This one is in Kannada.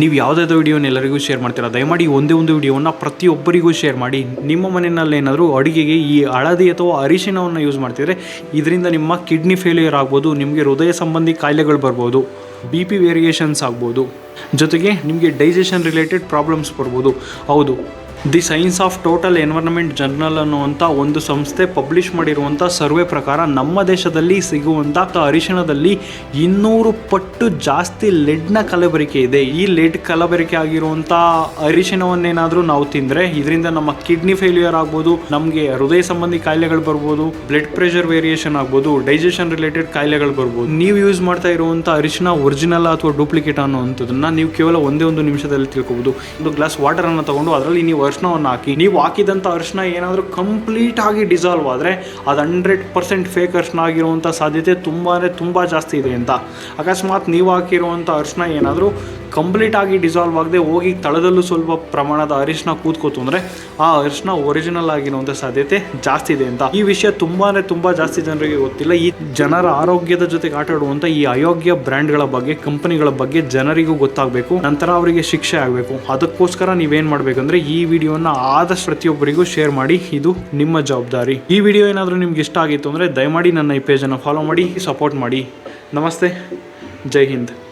ನೀವು ಯಾವುದಾದ್ರು ವಿಡಿಯೋನ ಎಲ್ಲರಿಗೂ ಶೇರ್ ಮಾಡ್ತೀರಾ, ದಯಮಾಡಿ ಒಂದೇ ಒಂದು ವಿಡಿಯೋನ ಪ್ರತಿಯೊಬ್ಬರಿಗೂ ಶೇರ್ ಮಾಡಿ. ನಿಮ್ಮ ಮನೆಯಲ್ಲಿ ಏನಾದರೂ ಅಡುಗೆಗೆ ಈ ಹಳದಿ ಅಥವಾ ಅರಿಶಿಣವನ್ನು ಯೂಸ್ ಮಾಡ್ತಿದ್ರೆ, ಇದರಿಂದ ನಿಮ್ಮ ಕಿಡ್ನಿ ಫೇಲ್ಯೂರ್ ಆಗ್ಬೋದು, ನಿಮಗೆ ಹೃದಯ ಸಂಬಂಧಿ ಕಾಯಿಲೆಗಳು ಬರ್ಬೋದು ಬಿ ಪಿ ವೇರಿಯೇಷನ್ಸ್ ಆಗ್ಬೋದು. ಜೊತೆಗೆ ನಿಮಗೆ ಡೈಜೆಷನ್ ರಿಲೇಟೆಡ್ ಪ್ರಾಬ್ಲಮ್ಸ್ ಬರ್ಬೋದು. ಹೌದು the science of total environment journal ಅನ್ನುವಂಥ ಒಂದು ಸಂಸ್ಥೆ ಪಬ್ಲಿಷ್ ಮಾಡಿರುವಂಥ ಸರ್ವೆ ಪ್ರಕಾರ ನಮ್ಮ ದೇಶದಲ್ಲಿ ಸಿಗುವಂಥ ಅರಿಶಿಣದಲ್ಲಿ ಇನ್ನೂರು ಪಟ್ಟು ಜಾಸ್ತಿ ಲೆಡ್ನ ಕಲಬೆರಕೆ ಇದೆ. ಈ ಲೆಡ್ ಕಲಬೆರಿಕೆ ಆಗಿರುವಂಥ ಅರಿಶಿಣವನ್ನೇನಾದರೂ ನಾವು ತಿಂದರೆ ಇದರಿಂದ ನಮ್ಮ ಕಿಡ್ನಿ ಫೇಲ್ಯೂರ್ ಆಗ್ಬೋದು, ನಮಗೆ ಹೃದಯ ಸಂಬಂಧಿ ಕಾಯಿಲೆಗಳು ಬರ್ಬೋದು, ಬ್ಲಡ್ ಪ್ರೆಷರ್ ವೇರಿಯೇಷನ್ ಆಗ್ಬೋದು, ಡೈಜೆಷನ್ ರಿಲೇಟೆಡ್ ಕಾಯಿಲೆಗಳು ಬರ್ಬೋದು. ನೀವು ಯೂಸ್ ಮಾಡ್ತಾ ಇರುವಂಥ ಅರಿಶಿಣ ಒರಿಜಿನಲ್ ಅಥವಾ ಡೂಪ್ಲಿಕೇಟ್ ಅನ್ನುವಂಥದ್ದನ್ನು ನೀವು ಕೇವಲ ಒಂದೇ ಒಂದು ನಿಮಿಷದಲ್ಲಿ ತಿಳ್ಕೊಬೋದು. ಒಂದು ಗ್ಲಾಸ್ ವಾಟರ್ ಅನ್ನು ತಗೊಂಡು ಅದರಲ್ಲಿ ನೀವು ಅರಿಶಿಣವನ್ನು ಹಾಕಿ, ನೀವು ಹಾಕಿದಂಥ ಅರಿಶಿನ ಏನಾದರೂ ಕಂಪ್ಲೀಟ್ ಆಗಿ ಡಿಸಾಲ್ವ್ ಆದರೆ ಅದು ಹಂಡ್ರೆಡ್ ಪರ್ಸೆಂಟ್ ಫೇಕ್ ಅರಿಶಿನ ಆಗಿರುವಂಥ ಸಾಧ್ಯತೆ ತುಂಬಾ ತುಂಬ ಜಾಸ್ತಿ ಇದೆ ಅಂತ. ಅಕಸ್ಮಾತ್ ನೀವು ಹಾಕಿರುವಂಥ ಅರಿಶಿನ ಏನಾದರೂ ಕಂಪ್ಲೀಟ್ ಆಗಿ ಡಿಸಾಲ್ವ್ ಆಗದೆ ಹೋಗಿ ತಳದಲ್ಲೂ ಸ್ವಲ್ಪ ಪ್ರಮಾಣದ ಅರಿಶಿನ ಕೂತ್ಕೋತು ಅಂದರೆ ಆ ಅರಿಶಿನ ಒರಿಜಿನಲ್ ಆಗಿರುವಂಥ ಸಾಧ್ಯತೆ ಜಾಸ್ತಿ ಇದೆ ಅಂತ. ಈ ವಿಷಯ ತುಂಬಾ ತುಂಬ ಜಾಸ್ತಿ ಜನರಿಗೆ ಗೊತ್ತಿಲ್ಲ. ಈ ಜನರ ಆರೋಗ್ಯದ ಜೊತೆಗೆ ಆಟ ಈ ಅಯೋಗ್ಯ ಬ್ರ್ಯಾಂಡ್ಗಳ ಬಗ್ಗೆ ಕಂಪನಿಗಳ ಬಗ್ಗೆ ಜನರಿಗೂ ಗೊತ್ತಾಗಬೇಕು. ನಂತರ ಅವರಿಗೆ ಶಿಕ್ಷೆ ಆಗಬೇಕು. ಅದಕ್ಕೋಸ್ಕರ ನೀವೇನು ಮಾಡಬೇಕಂದ್ರೆ ಈ ವಿಡಿಯೋನ ಆದಷ್ಟು ಪ್ರತಿಯೊಬ್ಬರಿಗೂ ಶೇರ್ ಮಾಡಿ. ಇದು ನಿಮ್ಮ ಜವಾಬ್ದಾರಿ. ಈ ವಿಡಿಯೋ ಏನಾದರೂ ನಿಮ್ಗೆ ಇಷ್ಟ ಆಗಿತ್ತು ಅಂದರೆ ದಯಮಾಡಿ ನನ್ನ ಈ ಪೇಜನ್ನು ಫಾಲೋ ಮಾಡಿ ಸಪೋರ್ಟ್ ಮಾಡಿ. ನಮಸ್ತೆ. ಜೈ ಹಿಂದ್.